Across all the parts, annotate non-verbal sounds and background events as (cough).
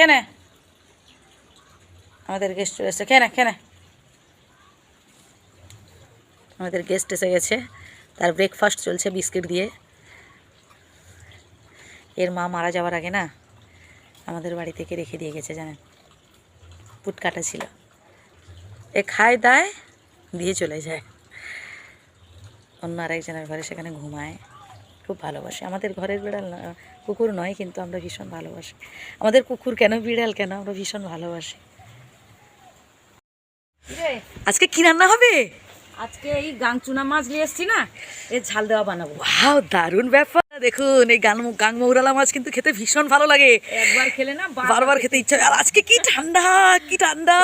কেনে আমাদের গেস্ট চলে এসছে। কেনে কেনে আমাদের গেস্ট এসে গেছে। তার ব্রেকফাস্ট চলছে বিস্কিট দিয়ে। এর মা মারা যাওয়ার আগে না, আমাদের বাড়ি থেকে রেখে দিয়ে গেছে, জানেন? পুট কাটা ছিল। এ খায় দায়, দিয়ে চলে যায়। অন্য আরেকজনের ঘরে সেখানে ঘুমায়। খুব ভালোবাসে। আমাদের ঘরের বিড়াল না কুকুর নয় কিন্তু আমরা ভীষণ ভালোবাসি। আমাদের কুকুর কেন বিড়াল কেন আমরা ভীষণ ভালোবাসি। আজকে কি রান্না হবে? আজকে এই গাংচুনা মাছ নিয়ে এসছি না এ ঝাল দেওয়া বানাবো। হাও দারুণ ব্যাপার। দেখুন এই গান গাং মৌরালা মাছ কিন্তু খেতে ভীষণ ভালো লাগে। একবার খেলে না বারবার খেতে ইচ্ছা হয়। আর আজকে কি ঠান্ডা কি ঠান্ডা।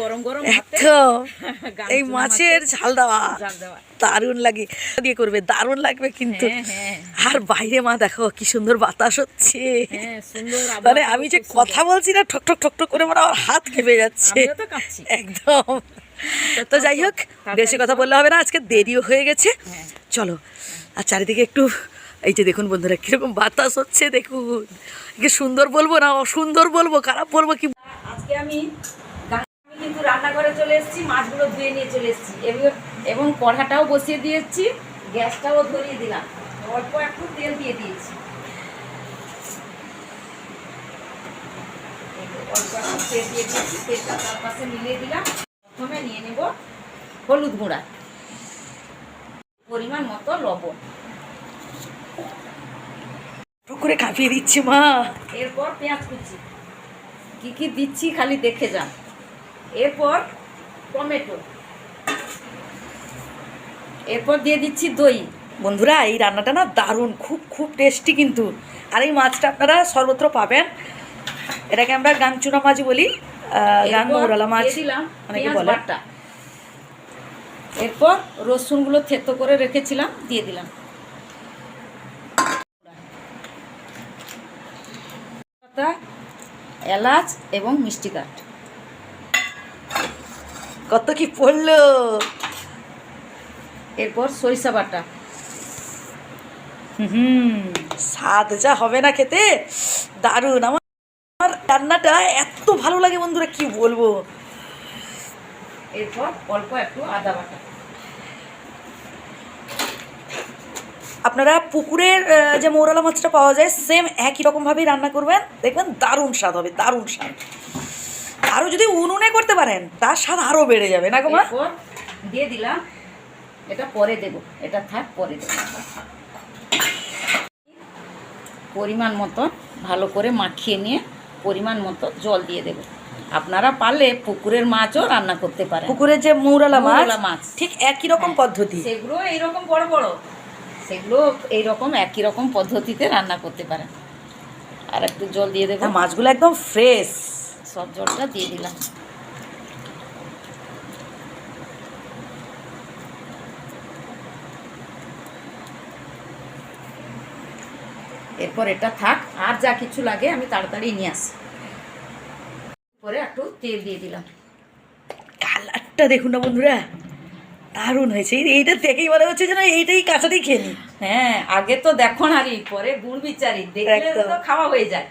গরম গরম (laughs) এই মাছের ঝাল দেওয়া। দারুণ লাগে। দিয়ে করবে দারুণ লাগবে কিন্তু। হ্যাঁ, হ্যাঁ। আর বাইরে মা দেখো কি সুন্দর বাতাস হচ্ছে। হ্যাঁ মানে আমি যে কথা বলছি না ঠক ঠক ঠক করে মানে আমার হাত কেঁপে যাচ্ছে। একদম। তো যাই হোক বেশি কথা বললে হবে না আজকে দেরিও হয়ে গেছে। চলো আর চারিদিকে একটু এই যে দেখুন বন্ধুরা, কীরকম বাতাস হচ্ছে দেখুন। কি সুন্দর বলব না, অসুন্দর বলব, খারাপ বলব কি? আজকে আমি কিন্তু রান্নাঘরে চলে এসেছি, মাছগুলো ধুয়ে নিয়ে চলে এসেছি। এবং কড়াটাও বসিয়ে দিয়েছি, গ্যাসটাও ধরিয়ে দিলাম। অল্প একটু তেল দিয়ে দিয়েছি। অল্প একটু তেল দিয়ে দিয়েছি তার পাশে মিলিয়ে দিলাম। প্রথমে নিয়ে নেব হলুদ গুঁড়া। পরিমাণ মতো লবণ। করে কাঁপিয়ে দিচ্ছে মা। এরপর পেঁয়াজ কুচি। কি কি দিচ্ছি খালি দেখে যান। এরপর টমেটো। এরপর দিয়ে দিচ্ছি দই। বন্ধুরা এই রান্নাটা না দারুণ খুব খুব টেস্টি কিন্তু। আর এই মাছটা আপনারা সর্বত্র পাবেন। এটাকে আমরা গাংচুনা মাছ বলি আহ, গাং এরপর মৌরালা মাছ অনেকে বলে। এরপর রসুনগুলো থেতো করে রেখেছিলাম দিয়ে দিলাম। পাতা এলাচ এবং মিষ্টি কাঠ। কত কি পড়ল? এরপর সরিষা বাটা। হুম। স্বাদ যা হবে না খেতে, দারুণ। আমার রান্নাটা এত ভালো লাগে বন্ধুরা, কি বলব? এরপর অল্প একটু আদা বাটা। আপনারা পুকুরের যে মৌরালা মাছটা পাওয়া যায় সেম একই রকমভাবেই রান্না করবেন। দেখবেন দারুণ স্বাদ হবে দারুণ স্বাদ। আরও যদি উনুনে করতে পারেন তার স্বাদ আরও বেড়ে যাবে না গো দিয়ে দিলাম এটা পরে দেব এটা থাক পরে দেব। পরিমাণ মতো ভালো করে মাখিয়ে নিয়ে পরিমাণ মতো জল দিয়ে দেব। আপনারা পারলে পুকুরের মাছও রান্না করতে পারেন। পুকুরের যে মৌরালা মাছ মৌরালা মাছ। ঠিক একই রকম পদ্ধতি। সেগুলো এইরকম বড় বড়। সেগুলো এইরকম একই রকম পদ্ধতিতে রান্না করতে পারেন। আর একটু জল দিয়ে দেবো। মাছগুলো একদম ফ্রেশ সব জলটা দিয়ে দিলাম। এরপর এটা থাক আর যা কিছু লাগে আমি তাড়াতাড়ি নিয়ে আসি। পরে একটু তেল দিয়ে দিলাম। কালারটা দেখুন না বন্ধুরা। দারুণ হয়েছে। এই- এইটা দেখেই মনে হচ্ছে যেন এইটাই কাঁচাতেই খেয়ে নিই হ্যাঁ আগে তো দেখো না নারি পরে গুড় বিচারি। দেখলে তো খাওয়া হয়ে যায়।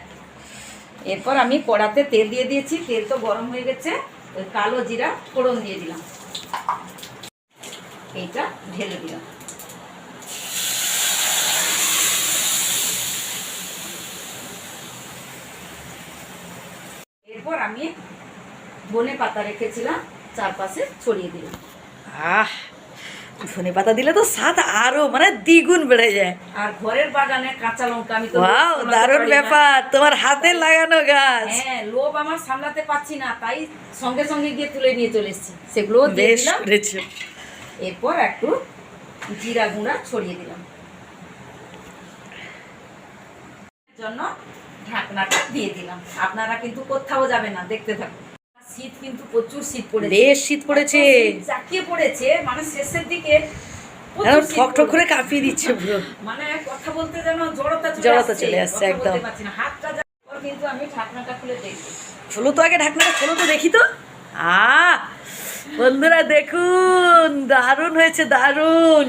এরপর আমি কড়াতে তেল দিয়ে দিয়েছি তেল তো গরম হয়ে গেছে ওই কালো জিরা ফোড়ন দিয়ে দিলাম। এইটা ঢেলে দিলাম। এরপর আমি ধনে পাতা রেখেছিলাম চারপাশে ছড়িয়ে দিলাম। আহ ধনে পাতা দিলে তো স্বাদ আরও মানে দ্বিগুণ বেড়ে যায়। আর ঘরের বাগানে কাঁচা লঙ্কা আমি তো ওয়াও দারুণ ব্যাপার তোমার হাতে লাগানো গাছ। হ্যাঁ লোভ আমার সামলাতে পারছি না তাই সঙ্গে সঙ্গে গিয়ে তুলে নিয়ে চলে এসেছি। সেগুলো দিয়ে দিলাম। এরপর একটু জিরা গুঁড়া ছড়িয়ে দিলাম। জন্য ঢাকনাটা দিয়ে দিলাম। আপনারা কিন্তু কোথাও যাবে না দেখতে থাকুন। শীত কিন্তু প্রচুর শীত পড়েছে। বেশ শীত পড়েছে। জাঁকিয়ে পড়েছে মানে শেষের দিকে প্রচুর ঠক ঠক করে কাঁপিয়ে দিচ্ছে পুরো। মানে কথা বলতে যেন জড়তা জড়তা চলে আসছে, একদম। বলতে পারছি না। হাতটা কিন্তু আমি ঢাকনাটা খুলে দেখি। খোলো তো আগে ঢাকনাটা খোলো তো দেখি তো। আ বন্ধুরা দেখুন দারুণ হয়েছে দারুণ।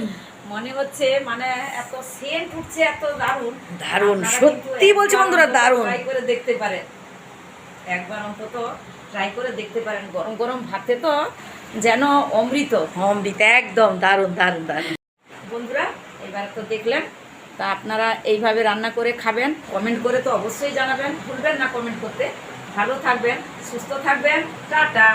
মনে হচ্ছে মানে এত সেন্ট উঠছে এত দারুণ। দারুণ, আপনারা সত্যি বলছি বন্ধুরা, দারুণ। করে দেখতে পারেন। একবার অন্তত ট্রাই করে দেখতে পারেন। গরম গরম ভাতে তো যেন অমৃত। অমৃত। একদম দারুণ দারুণ দারুণ। বন্ধুরা এবার তো দেখলেন তা আপনারা এইভাবে রান্না করে খাবেন। কমেন্ট করে তো অবশ্যই জানাবেন। ভুলবেন না কমেন্ট করতে। ভালো থাকবেন সুস্থ থাকবেন। টাটা।